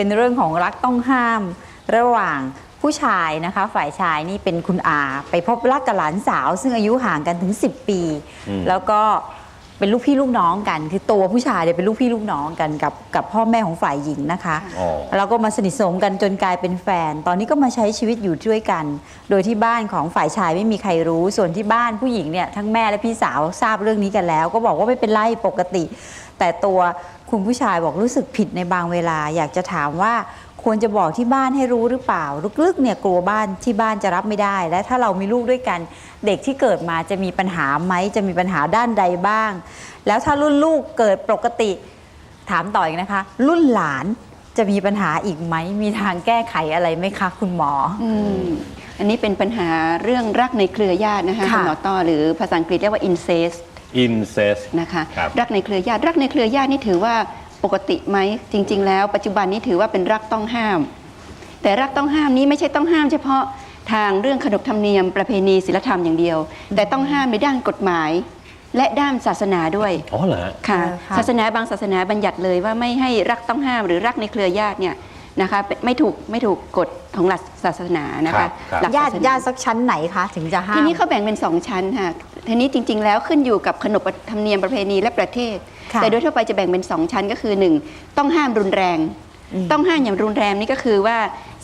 เป็นเรื่องของรักต้องห้ามระหว่างผู้ชายนะคะ ฝ่ายชายนี่เป็นคุณอา ไปพบรักกับหลานสาว ซึ่งอายุห่างกันถึง 10 ปีอืมแล้วก็เป็นลูกพี่ลูกน้องกัน คือตัวผู้ชายเนี่ยเป็นลูกพี่ลูกน้องกันกับกับพ่อแม่ของฝ่ายหญิงนะคะอ๋อแล้วก็มาสนิทสนมกันจนกลายเป็นแฟน ตอนนี้ก็มาใช้ชีวิตอยู่ด้วยกัน โดยที่บ้านของฝ่ายชายไม่มีใครรู้ ส่วนที่บ้านผู้หญิงเนี่ยทั้งแม่และพี่สาวทราบเรื่องนี้กันแล้ว ก็บอกว่าไม่เป็นไรปกติ แต่ตัว คุณผู้ชายบอกรู้สึกผิดในบางเวลา อยากจะถามว่าควรจะบอกที่บ้านให้รู้หรือเปล่าลึกๆเนี่ยกลัวบ้านที่บ้านจะรับไม่ได้ และถ้าเรามีลูกด้วยกัน เด็กที่เกิดมาจะมีปัญหาไหมจะมีปัญหาด้านใดบ้าง แล้วถ้ารุ่นลูกเกิดปกติ ถามต่ออีกนะคะ รุ่นหลานจะมีปัญหาอีกไหมมีทางแก้ไขอะไรไหมคะ คุณหมออืมอันนี้เป็นปัญหาเรื่องรักในเครือญาตินะคะค่ะคุณหมอต้อหรือภาษาอังกฤษเรียกว่า incest incest นะคะครับ รักในเครือญาติรักในเครือญาตินี่ถือว่าปกติไหมจริง ๆ แล้วปัจจุบันนี้ถือว่าเป็นรักต้องห้าม แต่รักต้องห้ามนี้ไม่ใช่ต้องห้าม เฉพาะทางเรื่องขนบธรรมเนียมประเพณีศีลธรรมอย่างเดียว แต่ต้องห้ามในด้านกฎหมาย และด้านศาสนาด้วยอ๋อเหรอฮะ ค่ะเออค่ะ ศาสนาบางศาสนาบัญญัติเลยว่าไม่ให้รักต้องห้ามหรือรักในเครือญาติเนี่ยนะคะเป็นไม่ถูกไม่ถูกกฎของหลักศาสนานะครัคะบครับ หลักญาศติสนญาติสักชั้นไหนคะ ถึงจะห้าม ทีนี้เขาแบ่งเป็นสองชั้นค่ะ ทีนี้จริง ๆ แล้วขึ้นอยู่กับขนบธรรมเนียมประเพณีและประเทศ ค่ะแต่โดยทั่วไปจะแบ่งเป็นสองชั้นก็คือหนึ่งต้องห้ามรุนแรง อืม ต้องห้ามอย่างรุนแรงนี่ก็คือว่า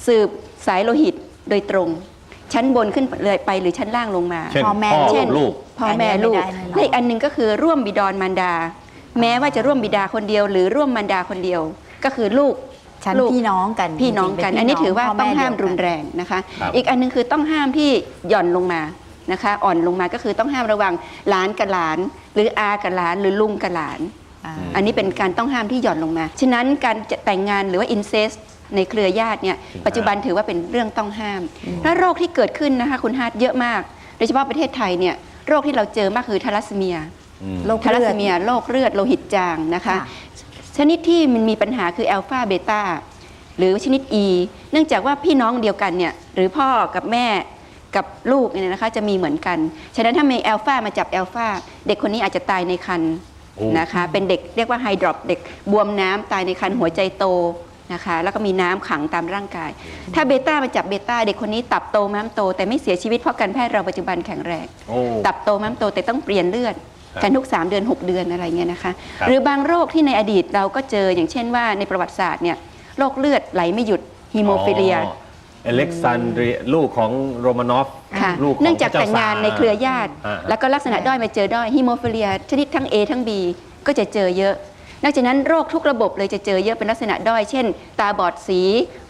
สืบสายโลหิตโดยตรง ชั้นบนขึ้นเลยไปหรือชั้นล่างลงมา เช่นพ่อแม่ พ่อเช่กันบลูก พ่อแม่ลูกอันนี้ไม่ได้แน่นอนและอีกอันหนึ่งก็คือร่วมบิดรมารดา แม้ว่าจะร่วมบิดาคนเดียว หรือร่วมมารดาคนเดียว ก็คือลูก ชั้นลูก พี่น้องกันพี่น้องกัน จริๆเป็อันนี้ถือว่าพ่ต้องแห้ามเดียวรุกันแรงนะคะ ครับ อีกอันหนึงคือต้องห้ามที่หย่อนลงมา นะคะอ่อนลงมาก็คือต้องห้ามระหว่างหลานกับหลาน หรืออากับหลานหรือลุงกับหลานอ่าอันนี้เป็นการต้องห้ามที่หย่อนลงมา ฉะนั้นการจะแต่งงานหรือว่าอินเซสในเครือญาติเนี่ยถึงห้ามปัจจุบันถือว่าเป็นเรื่องต้องห้าม และโรคที่เกิดขึ้นนะคะคุณฮาร์ดเยอะมาก โดยเฉพาะประเทศไทยเนี่ยโรคที่เราเจอมากคือทาลัสซีเมียอืมโรคทาลัสเลือซีดเมียโรคเลือดโลหิตจางนะคะค่ะชนิดที่มันมีปัญหาคือแอลฟาเบตาหรือชนิด E เนื่องจากว่าพี่น้องเดียวกันเนี่ยหรือพ่อกับแม่ กับลูกเนี่ยนะคะจะมีเหมือนกัน ฉะนั้นถ้ามีแอลฟามาจับแอลฟาเด็กคนนี้อาจจะตายในครรภ์โอ้นะคะ เป็นเด็กเรียกว่าไฮดรอปเด็กบวมน้ำตายในครรภ์หัวใจโตนะคะ แล้วก็มีน้ำขังตามร่างกาย ถ้าเบต้ามาจับเบต้าเด็กคนนี้ตับโตม้ามโต แต่ไม่เสียชีวิตเพราะการแพทย์เราปัจจุบันแข็งแรงโอ้ตับโตม้ามโตแต่ต้องเปลี่ยนเลือดครับกันทุก 3 เดือน 6 เดือนอะไรเงี้ยนะคะครับหรือบางโรคที่ในอดีตเราก็เจออย่างเช่นว่าในประวัติศาสตร์เนี่ยโรคเลือดไหลไม่หยุดฮีโมฟิเลีย อเล็กซานเดรียลูกของโรมานอฟค่ะลูกของเนื่องจากพระแต่งงานซร์ในเครือญาติ อ่า แล้วก็ลักษณะด้อยมาเจอด้อยฮีโมฟิเลีย ชนิดทั้ง A ทั้ง B ก็จะเจอเยอะ นอกจากนั้นโรคทุกระบบเลยจะเจอเยอะเป็นลักษณะด้อย เช่น ตาบอดสี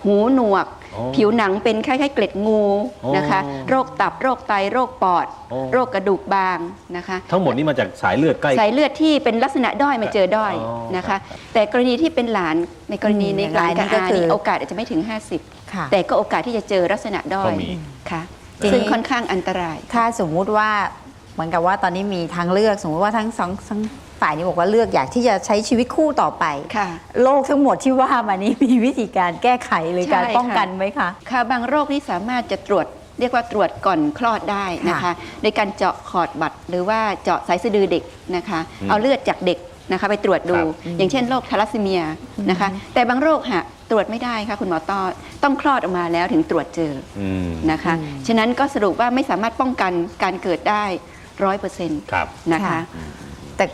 หูหนวกอ๋อ ผิวหนังเป็นคล้ายๆเกล็ดงูอ๋อนะคะ โรคตับโรคไตโรคปอดอ๋อโรคกระดูกบางนะคะ ทั้งหมดนี้มาจากสายเลือดใกล้สายเลือดที่เป็นลักษณะด้อยมาเจอด้อยอ๋อนะคะครับแต่กรณีที่เป็นหลานในกรณีอืมในอย่างหลานกับรายนี้ก็อาคือนี่โอกาสอาจจะไม่ถึงค่ะ50 แต่ก็โอกาสที่จะเจอลักษณะด้อยก็มีค่ะทีนี้ซึ่งค่อนข้างอันตราย ถ้าสมมุติว่าเหมือนกับว่าตอนนี้มีทางเลือกสมมติว่าทั้งสองทั้ง ฝ่ายนี้บอกว่าเลือกอยากที่จะใช้ชีวิตคู่ต่อไปค่ะ โรคทั้งหมดที่ว่ามานี้มีวิธีการแก้ไขหรือใช่การป้องค่ะกันไหมคะค่ะบางโรคที่สามารถจะตรวจเรียกว่าตรวจก่อนคลอดได้นะคะค่ะโดยการเจาะขอดบัตร หรือว่าเจาะสายสะดือเด็กนะคะอืมเอาเลือดจากเด็กนะคะไปตรวจดูครับอย่างเช่นโรคทาลัสซีเมียนะคะ แต่บางโรคฮะตรวจไม่ได้ค่ะคุณหมอต้อต้องคลอดออกมาแล้วถึงตรวจเจออืมนะคะอืมฉะนั้นก็สรุปว่าไม่สามารถป้องกันการเกิดได้ร้อยเปอร์เซ็นต์ครับนะคะค่ะแต่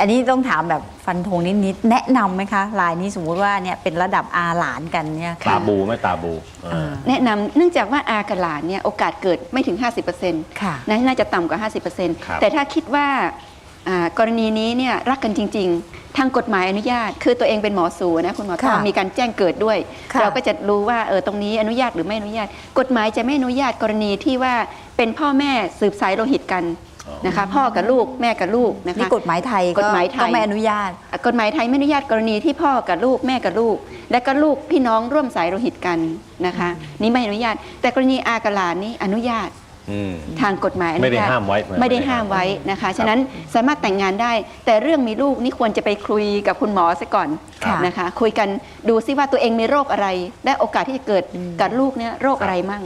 อันนี้ต้องถามแบบฟันธงนิดๆแนะนำไหมคะลายนี้สมมุติว่าเนี่ยเป็นระดับอาหลานกันเนี่ยตาบูไหม่ตาบูอ่าแนะนำเนื่องจากว่าอากับหลานเนี่ยโอกาสเกิดไม่ถึง 50%ค่ะนะน่าจะต่ำกว่า ครับ 50%แต่ถ้าคิดว่าอ่ากรณีนี้เนี่ยรักกันจริง ๆ ทางกฎหมายอนุญาต คือตัวเองเป็นหมอสูนะคุณหมอตอค่ะมีการแจ้งเกิดด้วย ค่ะ เราก็จะรู้ว่าเออตรงนี้อนุญาตหรือไม่อนุญาต กฎหมายจะไม่อนุญาตกรณีที่ว่าเป็นพ่อแม่สืบสายโลหิตกันอ๋อ นะคะ พ่อกับลูกแม่กับลูกนะคะนี่กฎหมายไทยกฎหมายไทยก็ไม่อนุญาตกฎหมายไทยไม่อนุญาตกรณีที่พ่อกับลูกแม่กับลูก และก็ลูกพี่น้องร่วมสายโลหิตกันนะคะ นี่ไม่อนุญาต แต่กรณีอากับหลานนี่อนุญาตอืมทางกฎหมายอนุญาตไม่ได้ห้ามไว้ไม่ได้ห้ามไว้นะคะฉะนั้นสามารถแต่งงานได้ แต่เรื่องมีลูกนี่ควรจะไปคุยกับคุณหมอซะก่อนค่ะนะคะ คุยกันดูซิว่าตัวเองมีโรคอะไร และโอกาสที่จะเกิดกับลูกเนี่ยโรคอะไรมั่ง